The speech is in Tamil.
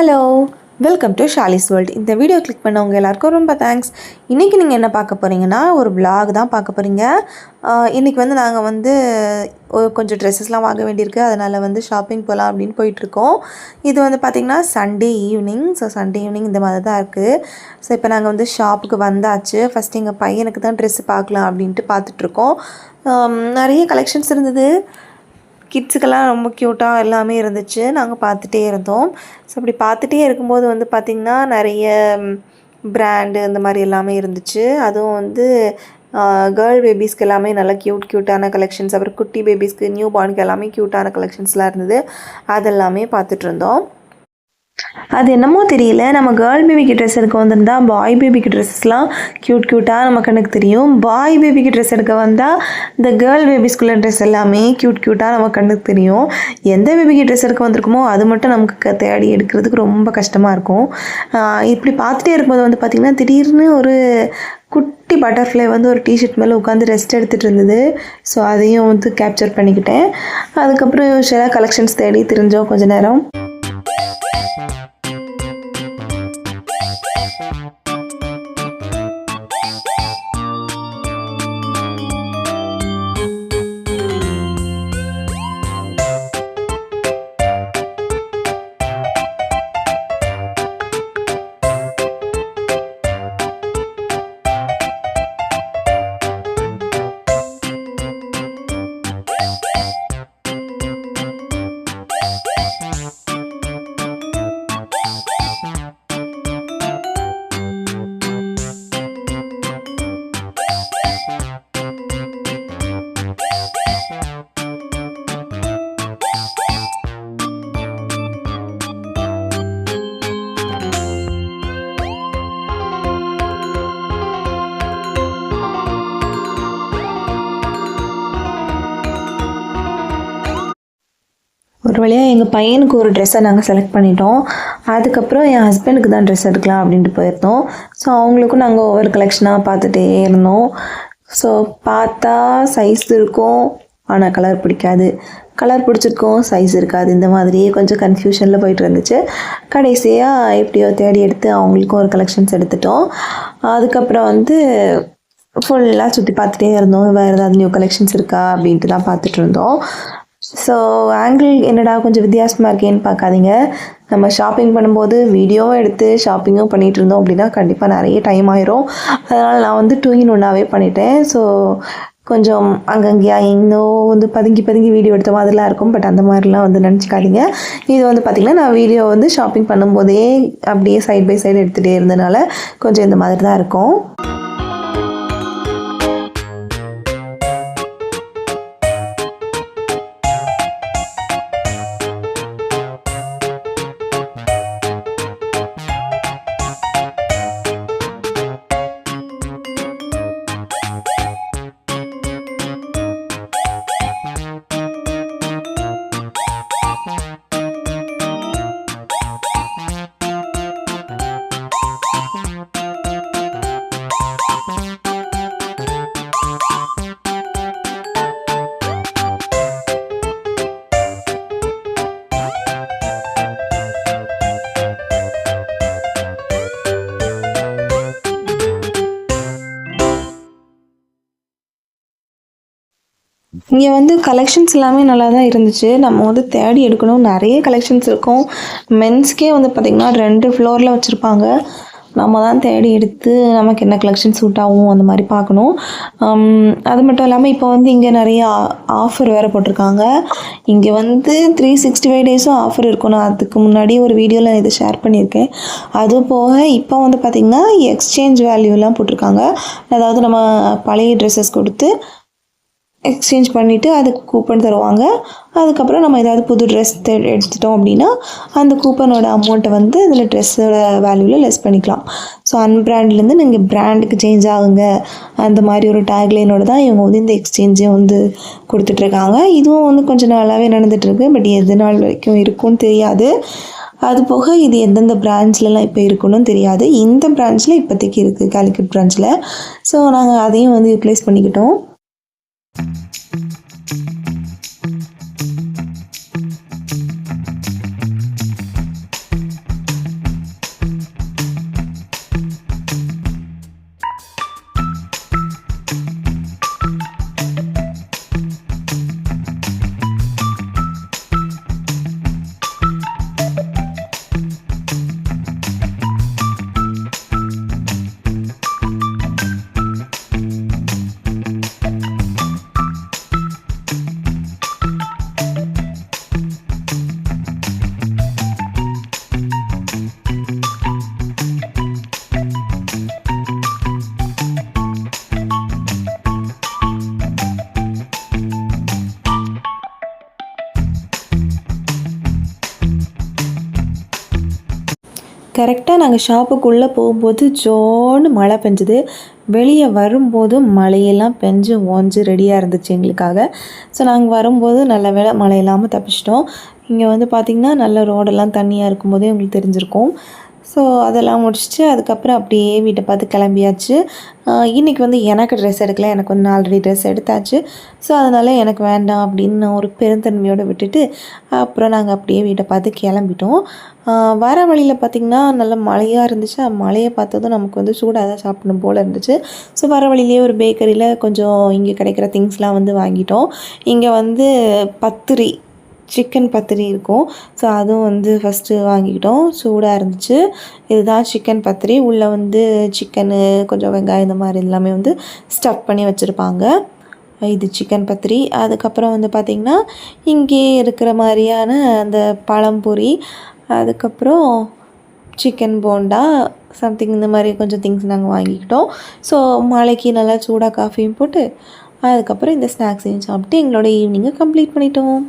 Hello welcome to Shali's world. இந்த வீடியோ கிளிக் பண்ணவங்க எல்லாருக்கும் ரொம்ப தேங்க்ஸ் இன்றைக்கி நீங்கள் என்ன பார்க்க போகிறீங்கன்னா ஒரு பிளாக் தான் பார்க்க போகிறீங்க இன்றைக்கி வந்து நாங்கள் வந்து கொஞ்சம் ட்ரெஸ்ஸஸ்லாம் வாங்க வேண்டியிருக்கு. அதனால் வந்து ஷாப்பிங் போகலாம் அப்படின்னு போயிட்டுருக்கோம். இது வந்து பார்த்திங்கன்னா Sunday evening so Sunday evening இந்த மாதிரி தான் இருக்குது ஸோ இப்போ நாங்கள் வந்து ஷாப்புக்கு வந்தாச்சு. ஃபஸ்ட் எங்கள் பையனுக்கு தான் ட்ரெஸ்ஸு பார்க்கலாம் அப்படின்ட்டு பார்த்துட்ருக்கோம் நிறைய கலெக்ஷன்ஸ் இருந்தது. கிட்ஸுக்கெல்லாம் ரொம்ப க்யூட்டாக எல்லாமே இருந்துச்சு. நாங்கள் பார்த்துட்டே இருந்தோம். ஸோ அப்படி பார்த்துட்டே இருக்கும்போது வந்து பார்த்திங்கன்னா நிறைய பிராண்டு இந்த மாதிரி எல்லாமே இருந்துச்சு. அதுவும் வந்து கேர்ள் பேபிஸ்க்கு எல்லாமே நல்லா க்யூட் க்யூட்டான கலெக்ஷன்ஸ் அப்புறம் குட்டி பேபிஸ்க்கு நியூ பார்னுக்கு எல்லாமே க்யூட்டான கலெக்ஷன்ஸ்லாம் இருந்தது. அதெல்லாமே பார்த்துட்ருந்தோம் அது என்னமோ தெரியல. நம்ம கேர்ள் பேபிக்கு ட்ரெஸ் எடுக்க வந்திருந்தா பாய் பேபிக்கு ட்ரெஸ்லாம் க்யூட் க்யூட்டாக நம்ம கண்ணுக்கு தெரியும். பாய் பேபிக்கு ட்ரெஸ் எடுக்க வந்தால் இந்த கேர்ள் பேபிஸ்குள்ள ட்ரெஸ் எல்லாமே க்யூட் க்யூட்டாக நம்ம கண்ணுக்கு தெரியும். எந்த பேபிக்கு ட்ரெஸ் எடுக்க வந்திருக்குமோ அது மட்டும் நமக்கு தேடி எடுக்கிறதுக்கு ரொம்ப கஷ்டமாக இருக்கும். இப்படி பார்த்துட்டே இருக்கும்போது வந்து பார்த்திங்கன்னா திடீர்னு ஒரு குட்டி பட்டர்ஃப்ளை வந்து ஒரு டிஷர்ட் மேலே உட்காந்து ரெஸ்ட் எடுத்துகிட்டு இருந்தது. ஸோ அதையும் வந்து கேப்சர் பண்ணிக்கிட்டேன். அதுக்கப்புறம் சில கலெக்ஷன்ஸ் தேடி தெரிஞ்சோம் கொஞ்ச நேரம். ஒரு வழியாக எங்கள் பையனுக்கு ஒரு ட்ரெஸ்ஸை நாங்கள் செலக்ட் பண்ணிட்டோம். அதுக்கப்புறம் என் ஹஸ்பண்டுக்கு தான் ட்ரெஸ் எடுக்கலாம் அப்படின்ட்டு போயிருந்தோம். ஸோ அவங்களுக்கும் நாங்கள் ஒவ்வொரு கலெக்ஷனாக பார்த்துட்டே இருந்தோம். ஸோ பார்த்தா சைஸ் இருக்கும். ஆனால் கலர் பிடிக்காது. கலர் பிடிச்சிருக்கும் சைஸ் இருக்காது. இந்த மாதிரியே கொஞ்சம் கன்ஃபியூஷனில் போயிட்டு இருந்துச்சு. கடைசியாக எப்படியோ தேடி எடுத்து அவங்களுக்கும் ஒரு கலெக்ஷன்ஸ் எடுத்துட்டோம். அதுக்கப்புறம் வந்து ஃபுல்லாக சுற்றி பார்த்துட்டே இருந்தோம். வேறு ஏதாவது நியூ கலெக்ஷன்ஸ் இருக்கா அப்படின்ட்டு தான் பார்த்துட்டு இருந்தோம். ஸோ ஆங்கிள் என்னடா கொஞ்சம் வித்தியாசமாக இருக்கேன்னு பார்க்காதீங்க. நம்ம ஷாப்பிங் பண்ணும்போது வீடியோவும் எடுத்து ஷாப்பிங்கும் பண்ணிகிட்டு இருந்தோம் அப்படின்னா கண்டிப்பாக நிறைய டைம் ஆயிரும். அதனால் நான் வந்து டூ இன் ஒன்னாகவே பண்ணிட்டேன். ஸோ கொஞ்சம் அங்கங்கேயா இன்னும் வந்து பதுங்கி பதுங்கி வீடியோ எடுத்த மாதிரிலாம் இருக்கும். பட் அந்த மாதிரிலாம் வந்து நினச்சிக்காதீங்க. இது வந்து பார்த்திங்கன்னா நான் வீடியோ வந்து ஷாப்பிங் பண்ணும்போதே அப்படியே சைட் பை சைடு எடுத்துகிட்டே இருந்தனால கொஞ்சம் இந்த மாதிரி தான் இருக்கும். இங்கே வந்து கலெக்ஷன்ஸ் எல்லாமே நல்லா தான் இருந்துச்சு. நம்ம வந்து தேடி எடுக்கணும். நிறைய கலெக்ஷன்ஸ் இருக்கும். மென்ஸ்க்கே வந்து பார்த்திங்கன்னா ரெண்டு ஃப்ளோரில் வச்சுருப்பாங்க. நம்ம தான் தேடி எடுத்து நமக்கு என்ன கலெக்ஷன் சூட் ஆகும் அந்த மாதிரி பார்க்கணும். அது மட்டும் இல்லாமல் இப்போ வந்து இங்கே நிறைய ஆஃபர் வேறு போட்டிருக்காங்க. இங்கே வந்து த்ரீ சிக்ஸ்டி ஃபைவ் டேஸும் ஆஃபர் இருக்கும். நான் அதுக்கு முன்னாடி ஒரு வீடியோவில் நான் இதை ஷேர் பண்ணியிருக்கேன். அது போக இப்போ வந்து பார்த்திங்கன்னா எக்ஸ்சேஞ்ச் வேல்யூலாம் போட்டிருக்காங்க. அதாவது நம்ம பழைய ட்ரெஸ்ஸஸ் கொடுத்து எக்ஸ்சேஞ்ச் பண்ணிவிட்டு அதுக்கு கூப்பன் தருவாங்க. அதுக்கப்புறம் நம்ம ஏதாவது புது ட்ரெஸ் எடுத்துட்டோம் அப்படின்னா அந்த கூப்பனோட அமௌண்ட்டை வந்து இதில் ட்ரெஸ்ஸோட வேல்யூவில் லெஸ் பண்ணிக்கலாம். ஸோ அன்பிராண்ட்லேருந்து நீங்கள் பிராண்டுக்கு சேஞ்ச் ஆகுங்க. அந்த மாதிரி ஒரு டேக்லைனோட தான் இவங்க வந்து இந்த எக்ஸ்சேஞ்சை வந்து கொடுத்துட்ருக்காங்க. இதுவும் வந்து கொஞ்சம் நாளாகவே நடந்துகிட்ருக்கு பட் எது நாள் வரைக்கும் இருக்கும்னு தெரியாது. அது போக இது எந்தெந்த பிரான்ச்லலாம் இப்போ இருக்குன்னு தெரியாது. இந்த பிரான்ச்சில் இப்போதைக்கு இருக்குது காலிக்கட் பிரான்ச்சில் ஸோ நாங்கள் அதையும் வந்து யூட்டிலைஸ் பண்ணிக்கிட்டோம். கரெக்டாக நாங்கள் ஷாப்புக்குள்ளே போகும்போது ஜோன்னு மழை பெஞ்சுது. வெளியே வரும்போது மழையெல்லாம் பெஞ்சு ஓஞ்சு ரெடியாக இருந்துச்சு எங்களுக்காக. ஸோ நாங்கள் வரும்போது நல்ல வேளை மழை இல்லாமல் தப்பிச்சிட்டோம். இங்கே வந்து பார்த்திங்கன்னா நல்ல ரோடெல்லாம் தண்ணியாக இருக்கும்போதே உங்களுக்கு தெரிஞ்சிருக்கும். ஸோ அதெல்லாம் முடிச்சுட்டு அதுக்கப்புறம் அப்படியே வீட்டை பார்த்து கிளம்பியாச்சு. இன்றைக்கி வந்து எனக்கு ட்ரெஸ் எடுக்கல. எனக்கு வந்து ஆல்ரெடி ட்ரெஸ் எடுத்தாச்சு. ஸோ அதனால் எனக்கு வேண்டாம் அப்படின்னு நான் ஒரு பெருந்தன்மையோடு விட்டுட்டு அப்புறம் நாங்கள் அப்படியே வீட்டை பார்த்து கிளம்பிட்டோம். வர வழியில் பார்த்திங்கன்னா நல்ல மழையாக இருந்துச்சு. மழையை பார்த்ததும் நமக்கு வந்து சூடாக தான் சாப்பிடணும் போல் இருந்துச்சு. ஸோ வர வழியிலேயே ஒரு பேக்கரியில் கொஞ்சம் இங்கே கிடைக்கிற திங்ஸ்லாம் வந்து வாங்கிட்டோம். இங்கே வந்து பத்திரி சிக்கன் பத்திரி இருக்கும். ஸோ அதுவும் வந்து ஃபஸ்ட்டு வாங்கிக்கிட்டோம். சூடாக இருந்துச்சு. இதுதான் சிக்கன் பத்திரி. உள்ளே வந்து சிக்கனு கொஞ்சம் வெங்காயம் இந்த மாதிரி எல்லாமே வந்து ஸ்டஃப் பண்ணி வச்சுருப்பாங்க. இது சிக்கன் பத்திரி. அதுக்கப்புறம் வந்து பார்த்திங்கன்னா இங்கே இருக்கிற மாதிரியான அந்த பழம்பொரி அதுக்கப்புறம் சிக்கன் போண்டா சம்திங் இந்த மாதிரி கொஞ்சம் திங்ஸ் நாங்கள் வாங்கிக்கிட்டோம். ஸோ மழைக்கு நல்லா சூடாக காஃபியும் போட்டு அதுக்கப்புறம் இந்த ஸ்நாக்ஸையும் சாப்பிட்டு எங்களோட ஈவினிங்கை கம்ப்ளீட் பண்ணிட்டோம்.